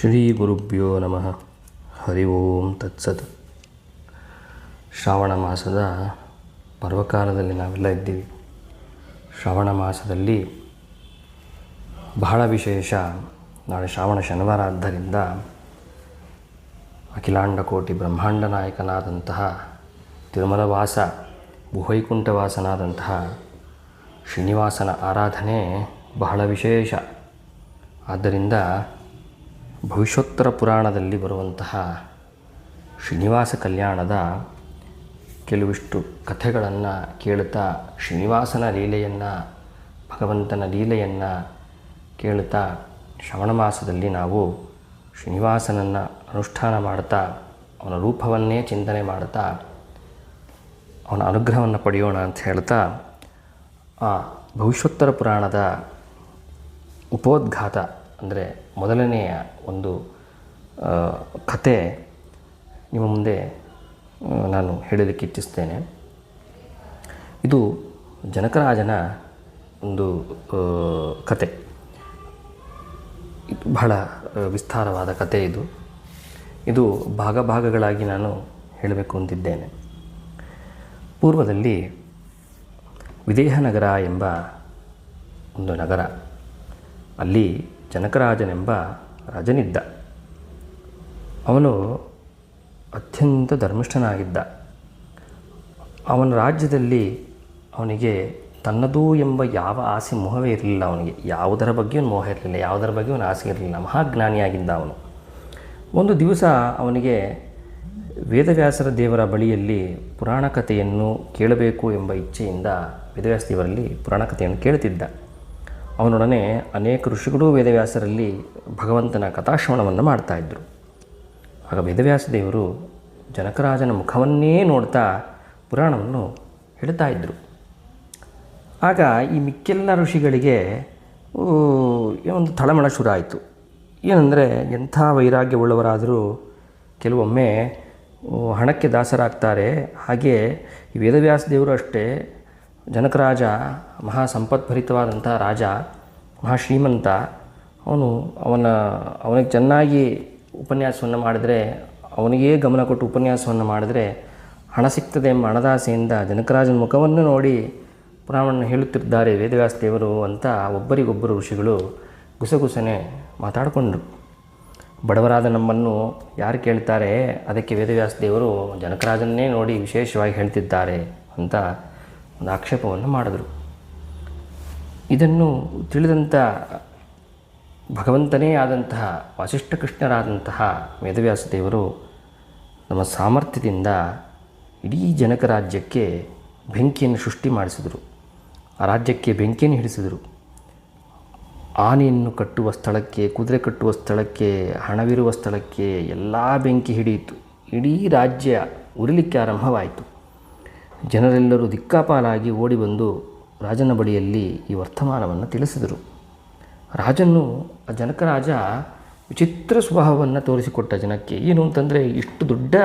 ಶ್ರೀ ಗುರುಭ್ಯೋ ನಮಃ. ಹರಿ ಓಂ ತತ್ಸತ್. ಶ್ರಾವಣ ಮಾಸದ ಪರ್ವಕಾಲದಲ್ಲಿ ನಾವೆಲ್ಲ ಇದ್ದೀವಿ. ಶ್ರಾವಣ ಮಾಸದಲ್ಲಿ ಬಹಳ ವಿಶೇಷ. ನಾಳೆ ಶ್ರಾವಣ ಶನಿವಾರ ಆದ್ದರಿಂದ ಅಖಿಲಾಂಡ ಕೋಟಿ ಬ್ರಹ್ಮಾಂಡ ನಾಯಕನಾದಂತಹ ತಿರುಮಲವಾಸ ಭುವೈಕುಂಠವಾಸನಾದಂತಹ ಶ್ರೀನಿವಾಸನ ಆರಾಧನೆ ಬಹಳ ವಿಶೇಷ. ಆದ್ದರಿಂದ ಭವಿಷ್ಯೋತ್ತರ ಪುರಾಣದಲ್ಲಿ ಬರುವಂತಹ ಶ್ರೀನಿವಾಸ ಕಲ್ಯಾಣದ ಕೆಲವಿಷ್ಟು ಕಥೆಗಳನ್ನು ಕೇಳುತ್ತಾ ಶ್ರೀನಿವಾಸನ ಲೀಲೆಯನ್ನು, ಭಗವಂತನ ಲೀಲೆಯನ್ನು ಕೇಳುತ್ತಾ ಶ್ರವಣ ಮಾಸದಲ್ಲಿ ನಾವು ಶ್ರೀನಿವಾಸನನ್ನು ಅನುಷ್ಠಾನ ಮಾಡ್ತಾ, ಅವನ ರೂಪವನ್ನೇ ಚಿಂತನೆ ಮಾಡ್ತಾ, ಅವನ ಅನುಗ್ರಹವನ್ನು ಪಡೆಯೋಣ ಅಂತ ಹೇಳ್ತಾ ಆ ಭವಿಷ್ಯೋತ್ತರ ಪುರಾಣದ ಉಪೋದ್ಘಾತ ಅಂದರೆ ಮೊದಲನೆಯ ಒಂದು ಕತೆ ನಿಮ್ಮ ಮುಂದೆ ನಾನು ಹೇಳಲಿಕ್ಕೆ ಇಚ್ಛಿಸ್ತೇನೆ. ಇದು ಜನಕರಾಜನ ಒಂದು ಕತೆ. ಇದು ಬಹಳ ವಿಸ್ತಾರವಾದ ಕತೆ ಇದು. ಇದು ಭಾಗ ಭಾಗಗಳಾಗಿ ನಾನು ಹೇಳಬೇಕು ಅಂತಿದ್ದೇನೆ. ಪೂರ್ವದಲ್ಲಿ ವಿದೇಹನಗರ ಎಂಬ ಒಂದು ನಗರ. ಅಲ್ಲಿ ಜನಕರಾಜನೆಂಬ ರಾಜನಿದ್ದ. ಅವನು ಅತ್ಯಂತ ಧರ್ಮಿಷ್ಠನಾಗಿದ್ದ. ಅವನ ರಾಜ್ಯದಲ್ಲಿ ಅವನಿಗೆ ತನ್ನದು ಎಂಬ ಯಾವ ಆಸೆ ಮೋಹವೇ ಇರಲಿಲ್ಲ ಅವನಿಗೆ. ಯಾವುದರ ಬಗ್ಗೆ ಮೋಹ ಇರಲಿಲ್ಲ, ಯಾವುದರ ಬಗ್ಗೆ ಅವನು ಆಸೆ ಇರಲಿಲ್ಲ. ಮಹಾಜ್ಞಾನಿಯಾಗಿದ್ದ ಅವನು. ಒಂದು ದಿವಸ ಅವನಿಗೆ ವೇದವ್ಯಾಸರ ದೇವರ ಬಳಿಯಲ್ಲಿ ಪುರಾಣ ಕಥೆಯನ್ನು ಕೇಳಬೇಕು ಎಂಬ ಇಚ್ಛೆಯಿಂದ ವೇದವ್ಯಾಸ ದೇವರಲ್ಲಿ ಪುರಾಣ ಕಥೆಯನ್ನು ಕೇಳುತ್ತಿದ್ದ. ಅವನೊಡನೆ ಅನೇಕ ಋಷಿಗಳು ವೇದವ್ಯಾಸರಲ್ಲಿ ಭಗವಂತನ ಕಥಾಶ್ರವಣವನ್ನು ಮಾಡ್ತಾಯಿದ್ರು ಆಗ ವೇದವ್ಯಾಸ ದೇವರು ಜನಕರಾಜನ ಮುಖವನ್ನೇ ನೋಡ್ತಾ ಪುರಾಣವನ್ನು ಹೇಳ್ತಾ ಇದ್ದರು ಆಗ ಈ ಮಿಕ್ಕೆಲ್ಲ ಋಷಿಗಳಿಗೆ ಒಂದು ತಳಮಳ ಶುರು ಆಯಿತು ಏನಂದರೆ ಎಂಥ ವೈರಾಗ್ಯವುಳ್ಳವರಾದರೂ ಕೆಲವೊಮ್ಮೆ ಹಣಕ್ಕೆ ದಾಸರಾಗ್ತಾರೆ. ಹಾಗೆ ವೇದವ್ಯಾಸ ದೇವರು ಅಷ್ಟೇ ಜನಕರಾಜ ಮಹಾ ಸಂಪತ್ಭರಿತವಾದಂಥ ರಾಜ ಮಹಾ ಶ್ರೀಮಂತ ಅವನು ಅವನ, ಅವನಿಗೆ ಚೆನ್ನಾಗಿ ಉಪನ್ಯಾಸವನ್ನು ಮಾಡಿದರೆ, ಅವನಿಗೇ ಗಮನ ಕೊಟ್ಟು ಉಪನ್ಯಾಸವನ್ನು ಮಾಡಿದರೆ ಹಣ ಸಿಗ್ತದೆ ಎಂಬ ಹಣದಾಸೆಯಿಂದ ಜನಕರಾಜನ ಮುಖವನ್ನು ನೋಡಿ ಪುರಾಣವನ್ನು ಹೇಳುತ್ತಿದ್ದಾರೆ ವೇದವ್ಯಾಸ ದೇವರು ಅಂತ ಒಬ್ಬರಿಗೊಬ್ಬರು ಋಷಿಗಳು ಗುಸಗುಸನೆ ಮಾತಾಡಿಕೊಂಡರು. ಬಡವರಾದ ನಮ್ಮನ್ನು ಯಾರು ಕೇಳ್ತಾರೆ? ಅದಕ್ಕೆ ವೇದವ್ಯಾಸ ದೇವರು ಜನಕರಾಜನ್ನೇ ನೋಡಿ ವಿಶೇಷವಾಗಿ ಹೇಳ್ತಿದ್ದಾರೆ ಅಂತ ಒಂದು ಆಕ್ಷೇಪವನ್ನು ಮಾಡಿದರು. ಇದನ್ನು ತಿಳಿದಂಥ ಭಗವಂತನೇ ಆದಂತಹ ವಾಸಿಷ್ಠ ಕೃಷ್ಣರಾದಂತಹ ವೇದವ್ಯಾಸ ದೇವರು ನಮ್ಮ ಸಾಮರ್ಥ್ಯದಿಂದ ಇಡೀ ಜನಕ ರಾಜ್ಯಕ್ಕೆ ಬೆಂಕಿಯನ್ನು ಸೃಷ್ಟಿ ಮಾಡಿಸಿದರು. ಆ ರಾಜ್ಯಕ್ಕೆ ಬೆಂಕಿಯನ್ನು ಹಿಡಿಸಿದರು ಆನೆಯನ್ನು ಕಟ್ಟುವ ಸ್ಥಳಕ್ಕೆ, ಕುದುರೆ ಕಟ್ಟುವ ಸ್ಥಳಕ್ಕೆ, ಹಣವಿರುವ ಸ್ಥಳಕ್ಕೆ ಎಲ್ಲ ಬೆಂಕಿ ಹಿಡಿಯಿತು. ಇಡೀ ರಾಜ್ಯ ಉರಿಲಿಕ್ಕೆ ಆರಂಭವಾಯಿತು. ಜನರೆಲ್ಲರೂ ದಿಕ್ಕಾಪಾಲಾಗಿ ಓಡಿ ಬಂದು ರಾಜನ ಬಳಿಯಲ್ಲಿ ಈ ವರ್ತಮಾನವನ್ನು ತಿಳಿಸಿದರು. ರಾಜನು ಆ ಜನಕರಾಜ ವಿಚಿತ್ರ ಸ್ವಭಾವವನ್ನು ತೋರಿಸಿಕೊಟ್ಟ ಜನಕ್ಕೆ, ಏನು ಅಂತಂದರೆ ಇಷ್ಟು ದೊಡ್ಡ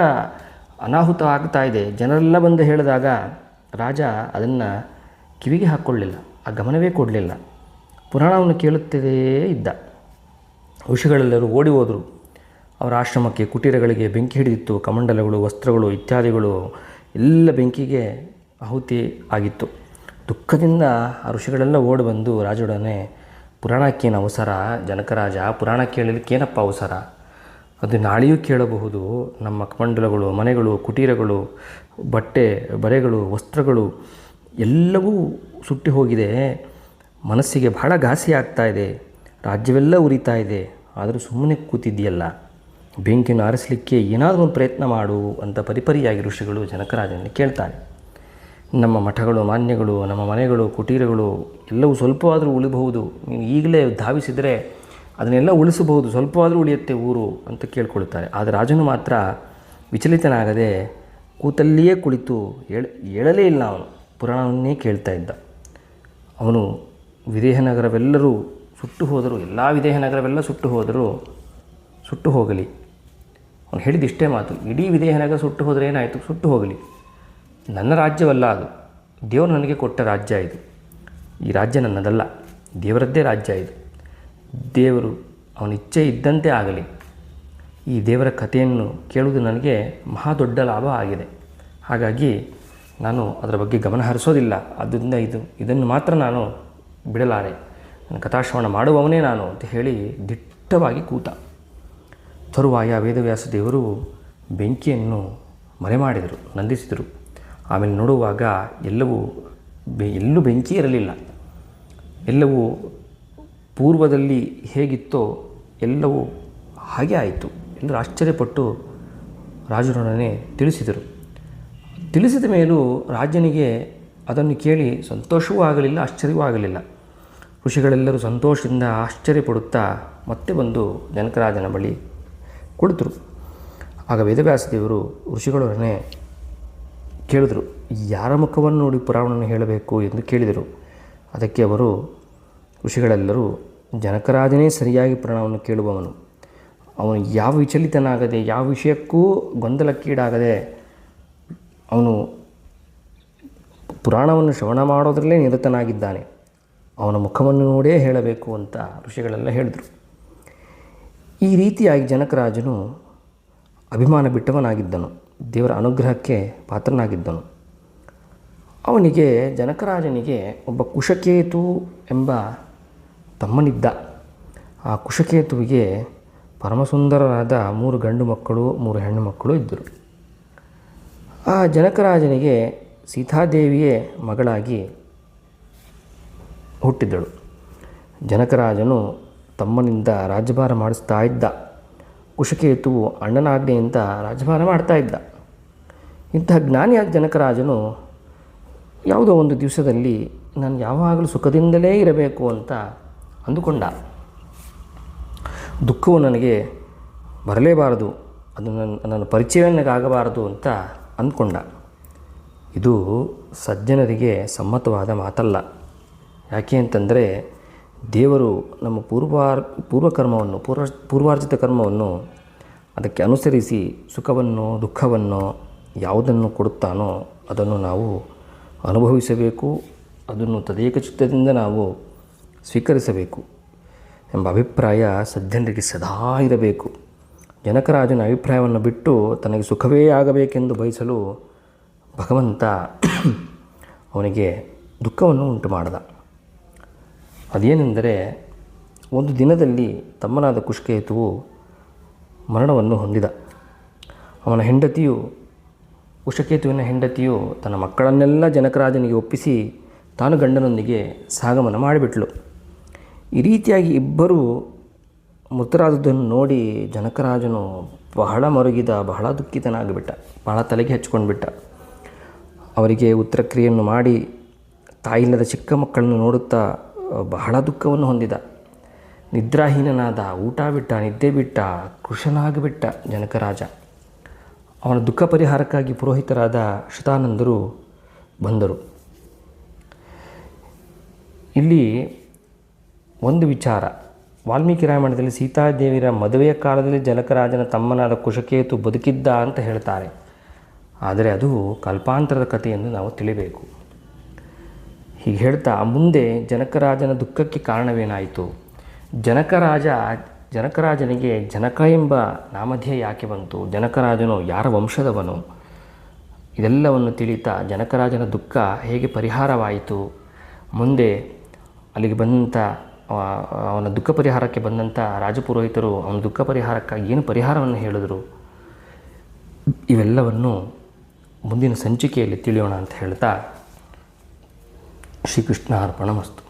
ಅನಾಹುತ ಆಗ್ತಾ ಇದೆ. ಜನರೆಲ್ಲ ಬಂದು ಹೇಳಿದಾಗ ರಾಜ ಅದನ್ನು ಕಿವಿಗೆ ಹಾಕ್ಕೊಳ್ಳಿಲ್ಲ, ಆ ಗಮನವೇ ಕೊಡಲಿಲ್ಲ. ಪುರಾಣವನ್ನು ಕೇಳುತ್ತಲೇ ಇದ್ದ. ಋಷಿಗಳೆಲ್ಲರೂ ಓಡಿ ಹೋದರು. ಅವರ ಆಶ್ರಮಕ್ಕೆ ಕುಟೀರಗಳಿಗೆ ಬೆಂಕಿ ಹಿಡಿದಿತ್ತು, ಕಮಂಡಲಗಳು, ವಸ್ತ್ರಗಳು, ಇತ್ಯಾದಿಗಳು ಎಲ್ಲ ಬೆಂಕಿಗೆ ಆಹುತಿ ಆಗಿತ್ತು. ದುಃಖದಿಂದ ಆ ಋಷಿಗಳೆಲ್ಲ ಓಡಿ ಬಂದು ರಾಜೊಡನೆ ಪುರಾಣಕ್ಕೇನು ಅವಸರ ಜನಕರಾಜ ಪುರಾಣ ಕೇಳಲಿಕ್ಕೇನಪ್ಪ ಅವಸರ? ಅದು ನಾಳೆಯೂ ಕೇಳಬಹುದು. ನಮ್ಮ ಕಮಂಡಲಗಳು ಮನೆಗಳು, ಕುಟೀರಗಳು, ಬಟ್ಟೆ, ಬರೆಗಳು, ವಸ್ತ್ರಗಳು ಎಲ್ಲವೂ ಸುಟ್ಟಿ ಹೋಗಿದೆ. ಮನಸ್ಸಿಗೆ ಬಹಳ ಘಾಸಿ ಆಗ್ತಾ ಇದೆ. ರಾಜ್ಯವೆಲ್ಲ ಉರಿತಾ ಇದೆ. ಆದರೂ ಸುಮ್ಮನೆ ಕೂತಿದೆಯಲ್ಲ ಬೆಂಕಿಯನ್ನು ಆರಿಸಲಿಕ್ಕೆ ಏನಾದರೂ ಒಂದು ಪ್ರಯತ್ನ ಮಾಡು ಅಂತ ಪರಿಪರಿಯಾಗಿ ಋಷಿಗಳು ಜನಕರಾಜನಲ್ಲಿ ಕೇಳ್ತಾರೆ. ನಮ್ಮ ಮಠಗಳು, ಮಾನ್ಯಗಳು, ನಮ್ಮ ಮನೆಗಳು, ಕುಟೀರಗಳು ಎಲ್ಲವೂ ಸ್ವಲ್ಪವಾದರೂ ಉಳಿಬಹುದು. ನೀವು ಈಗಲೇ ಧಾವಿಸಿದರೆ ಅದನ್ನೆಲ್ಲ ಉಳಿಸಬಹುದು. ಸ್ವಲ್ಪವಾದರೂ ಉಳಿಯುತ್ತೆ ಊರು ಅಂತ ಕೇಳ್ಕೊಳ್ತಾರೆ. ಆದರೆ ರಾಜನು ಮಾತ್ರ ವಿಚಲಿತನಾಗದೆ ಕೂತಲ್ಲಿಯೇ ಕುಳಿತು ಹೇಳ ಹೇಳಲೇ ಇಲ್ಲ ಅವನು. ಪುರಾಣವನ್ನೇ ಕೇಳ್ತಾ ಇದ್ದ. ಅವನು ವಿದೇಹನಗರವೆಲ್ಲರೂ ಸುಟ್ಟು ಹೋದರೂ, ಎಲ್ಲ ವಿದೇಹನಗರವೆಲ್ಲ ಸುಟ್ಟು ಹೋದರೂ, ಸುಟ್ಟು ಹೋಗಲಿ. ಅವನು ಹೇಳಿದ ಇಷ್ಟೇ ಮಾತು, ಇಡೀ ವಿದೇಹನಾಗ ಸುಟ್ಟು ಹೋದರೆ ಏನಾಯಿತು? ಸುಟ್ಟು ಹೋಗಲಿ. ನನ್ನ ರಾಜ್ಯವಲ್ಲ ಅದು. ದೇವರು ನನಗೆ ಕೊಟ್ಟ ರಾಜ್ಯ ಇದು. ಈ ರಾಜ್ಯ ನನ್ನದಲ್ಲ. ದೇವರದ್ದೇ ರಾಜ್ಯ ಇದು. ದೇವರು ಅವನ ಇಚ್ಛೆ ಇದ್ದಂತೆ ಆಗಲಿ. ಈ ದೇವರ ಕಥೆಯನ್ನು ಕೇಳುವುದು ನನಗೆ ಮಹಾ ದೊಡ್ಡ ಲಾಭ ಆಗಿದೆ. ಹಾಗಾಗಿ ನಾನು ಅದರ ಬಗ್ಗೆ ಗಮನ ಹರಿಸೋದಿಲ್ಲ. ಅದರಿಂದ ಇದು, ಇದನ್ನು ಮಾತ್ರ ನಾನು ಬಿಡಲಾರೆ. ನನ್ನ ಕಥಾಶ್ರವಣ ಮಾಡುವವನೇ ನಾನು ಅಂತ ಹೇಳಿ ದಿಟ್ಟವಾಗಿ ಕೂತ. ತರುವಾಯ ವೇದವ್ಯಾಸ ದೇವರು ಬೆಂಕಿಯನ್ನು ಮರೆಮಾಡಿದರು ನಂದಿಸಿದರು. ಆಮೇಲೆ ನೋಡುವಾಗ ಎಲ್ಲವೂ ಬೆ, ಎಲ್ಲೂ ಬೆಂಕಿ ಇರಲಿಲ್ಲ. ಎಲ್ಲವೂ ಪೂರ್ವದಲ್ಲಿ ಹೇಗಿತ್ತೋ ಎಲ್ಲವೂ ಹಾಗೆ ಆಯಿತು ಎಲ್ಲರೂ ಆಶ್ಚರ್ಯಪಟ್ಟು ರಾಜರೊಡನೆ ತಿಳಿಸಿದರು. ತಿಳಿಸಿದ ಮೇಲೂ ರಾಜನಿಗೆ ಅದನ್ನು ಕೇಳಿ ಸಂತೋಷವೂ ಆಗಲಿಲ್ಲ, ಆಶ್ಚರ್ಯವೂ ಆಗಲಿಲ್ಲ. ಋಷಿಗಳೆಲ್ಲರೂ ಸಂತೋಷದಿಂದ ಆಶ್ಚರ್ಯಪಡುತ್ತಾ ಮತ್ತೆ ಬಂದು ಜನಕರಾಜನ ಬಳಿ ಕುಳಿತರು ಆಗ ವೇದವ್ಯಾಸ ದೇವರು ಋಷಿಗಳೊಡನೆ ಕೇಳಿದರು, ಯಾರ ಮುಖವನ್ನು ನೋಡಿ ಪುರಾಣವನ್ನು ಹೇಳಬೇಕು ಎಂದು ಕೇಳಿದರು. ಅದಕ್ಕೆ ಅವರು ಋಷಿಗಳೆಲ್ಲರೂ, ಜನಕರಾಜನೇ ಸರಿಯಾಗಿ ಪುರಾಣವನ್ನು ಕೇಳುವವನು. ಅವನು ಯಾವ ವಿಚಲಿತನಾಗದೆ, ಯಾವ ವಿಷಯಕ್ಕೂ ಗೊಂದಲಕ್ಕೀಡಾಗದೆ, ಅವನು ಪುರಾಣವನ್ನು ಶ್ರವಣ ಮಾಡೋದರಲ್ಲೇ ನಿರತನಾಗಿದ್ದಾನೆ. ಅವನ ಮುಖವನ್ನು ನೋಡೇ ಹೇಳಬೇಕು ಅಂತ ಋಷಿಗಳೆಲ್ಲ ಹೇಳಿದರು. ಈ ರೀತಿಯಾಗಿ ಜನಕರಾಜನು ಅಭಿಮಾನ ಬಿಟ್ಟವನಾಗಿದ್ದನು. ದೇವರ ಅನುಗ್ರಹಕ್ಕೆ ಪಾತ್ರನಾಗಿದ್ದನು. ಅವನಿಗೆ, ಜನಕರಾಜನಿಗೆ ಒಬ್ಬ ಕುಶಕೇತು ಎಂಬ ತಮ್ಮನಿದ್ದ. ಆ ಕುಶಕೇತುವಿಗೆ ಪರಮಸುಂದರರಾದ ಮೂರು ಗಂಡು ಮಕ್ಕಳು, ಮೂರು ಹೆಣ್ಣು ಮಕ್ಕಳು ಇದ್ದರು. ಆ ಜನಕರಾಜನಿಗೆ ಸೀತಾದೇವಿಯೇ ಮಗಳಾಗಿ ಹುಟ್ಟಿದ್ದಳು ಜನಕರಾಜನು ತಮ್ಮನಿಂದ ರಾಜಭಾರ ಮಾಡಿಸ್ತಾ ಇದ್ದ. ಕುಶಕೇತುವು ಅಣ್ಣನಾಜ್ಞೆಯಿಂದ ರಾಜಭಾರ ಮಾಡ್ತಾ ಇದ್ದ. ಇಂತಹ ಜ್ಞಾನಿಯಾದ ಜನಕರಾಜನು ಯಾವುದೋ ಒಂದು ದಿವಸದಲ್ಲಿ ನಾನು ಯಾವಾಗಲೂ ಸುಖದಿಂದಲೇ ಇರಬೇಕು ಅಂತ ಅಂದುಕೊಂಡ. ದುಃಖವು ನನಗೆ ಬರಲೇಬಾರದು. ಅದು ನನ್ನ ನನ್ನ ಪರಿಚಯ ನನಗಾಗಬಾರದು ಅಂತ ಅಂದ್ಕೊಂಡ. ಇದು ಸಜ್ಜನರಿಗೆ ಸಮ್ಮತವಾದ ಮಾತಲ್ಲ. ಯಾಕೆ ಅಂತಂದರೆ ದೇವರು ನಮ್ಮ ಪೂರ್ವಾರ್, ಪೂರ್ವಕರ್ಮವನ್ನು, ಪೂರ್ವ, ಪೂರ್ವಾರ್ಜಿತ ಕರ್ಮವನ್ನು ಅದಕ್ಕೆ ಅನುಸರಿಸಿ ಸುಖವನ್ನು, ದುಃಖವನ್ನು ಯಾವುದನ್ನು ಕೊಡುತ್ತಾನೋ ಅದನ್ನು ನಾವು ಅನುಭವಿಸಬೇಕು. ಅದನ್ನು ತದೇಕ ಚಿತ್ತದಿಂದ ನಾವು ಸ್ವೀಕರಿಸಬೇಕು ಎಂಬ ಅಭಿಪ್ರಾಯ ಸಜ್ಜನರಿಗೆ ಸದಾ ಇರಬೇಕು. ಜನಕರಾಜನ ಅಭಿಪ್ರಾಯವನ್ನು ಬಿಟ್ಟು ತನಗೆ ಸುಖವೇ ಆಗಬೇಕೆಂದು ಬಯಸಲು ಭಗವಂತ ಅವನಿಗೆ ದುಃಖವನ್ನು ಉಂಟು ಮಾಡಿದ ಅದೇನೆಂದರೆ ಒಂದು ದಿನದಲ್ಲಿ ತಮ್ಮನಾದ ಕುಷ್ಕೇತುವು ಮರಣವನ್ನು ಹೊಂದಿದ. ಅವನ ಹೆಂಡತಿಯು ಕುಶಕೇತುವಿನ ಹೆಂಡತಿಯು ತನ್ನ ಮಕ್ಕಳನ್ನೆಲ್ಲ ಜನಕರಾಜನಿಗೆ ಒಪ್ಪಿಸಿ ತಾನು ಗಂಡನೊಂದಿಗೆ ಸಾಗಮನ ಮಾಡಿಬಿಟ್ಲು. ಈ ರೀತಿಯಾಗಿ ಇಬ್ಬರು ಮೃತರಾದದ್ದನ್ನು ನೋಡಿ ಜನಕರಾಜನು ಬಹಳ ಮರುಗಿದ, ಬಹಳ ದುಃಖಿತನಾಗಿಬಿಟ್ಟ, ಬಹಳ ತಲೆಗೆ ಹಚ್ಕೊಂಡ್ಬಿಟ್ಟ ಅವರಿಗೆ ಉತ್ತರಕ್ರಿಯೆಯನ್ನು ಮಾಡಿ ತಾಯಿಲ್ಲದ ಚಿಕ್ಕ ಮಕ್ಕಳನ್ನು ನೋಡುತ್ತಾ ಬಹಳ ದುಃಖವನ್ನು ಹೊಂದಿದ. ನಿದ್ರಾಹೀನನಾದ ಊಟ ಬಿಟ್ಟ ನಿದ್ದೆ ಬಿಟ್ಟ ಕೃಷನಾಗಿಬಿಟ್ಟ ಜನಕರಾಜ. ಅವನ ದುಃಖ ಪರಿಹಾರಕ್ಕಾಗಿ ಪುರೋಹಿತರಾದ ಶತಾನಂದರು ಬಂದರು. ಇಲ್ಲಿ ಒಂದು ವಿಚಾರ. ವಾಲ್ಮೀಕಿ ರಾಮಾಯಣದಲ್ಲಿ ಸೀತಾದೇವಿಯರ ಮದುವೆಯ ಕಾಲದಲ್ಲಿ ಜನಕರಾಜನ ತಮ್ಮನಾದ ಕುಶಕೇತು ಬದುಕಿದ್ದ ಅಂತ ಹೇಳ್ತಾರೆ. ಆದರೆ ಅದು ಕಲ್ಪಾಂತರದ ಕಥೆಯನ್ನು ನಾವು ತಿಳಿಬೇಕು. ಹೀಗೆ ಹೇಳ್ತಾ ಮುಂದೆ ಜನಕರಾಜನ ದುಃಖಕ್ಕೆ ಕಾರಣವೇನಾಯಿತು? ಜನಕರಾಜ, ಜನಕರಾಜನಿಗೆ ಜನಕ ಎಂಬ ನಾಮಧೇಯ ಯಾಕೆ ಬಂತು? ಜನಕರಾಜನು ಯಾರ ವಂಶದವನು? ಇದೆಲ್ಲವನ್ನು ತಿಳಿತಾ ಜನಕರಾಜನ ದುಃಖ ಹೇಗೆ ಪರಿಹಾರವಾಯಿತು? ಮುಂದೆ ಅಲ್ಲಿಗೆ ಬಂದಂಥ ಅವನ ದುಃಖ ಪರಿಹಾರಕ್ಕೆ ಬಂದಂಥ ರಾಜಪುರೋಹಿತರು ಅವನ ದುಃಖ ಪರಿಹಾರಕ್ಕಾಗಿ ಏನು ಪರಿಹಾರವನ್ನು ಹೇಳಿದರು? ಇವೆಲ್ಲವನ್ನು ಮುಂದಿನ ಸಂಚಿಕೆಯಲ್ಲಿ ತಿಳಿಯೋಣ ಅಂತ ಹೇಳ್ತಾ శ్రీకృష్ణార్పణమస్తు.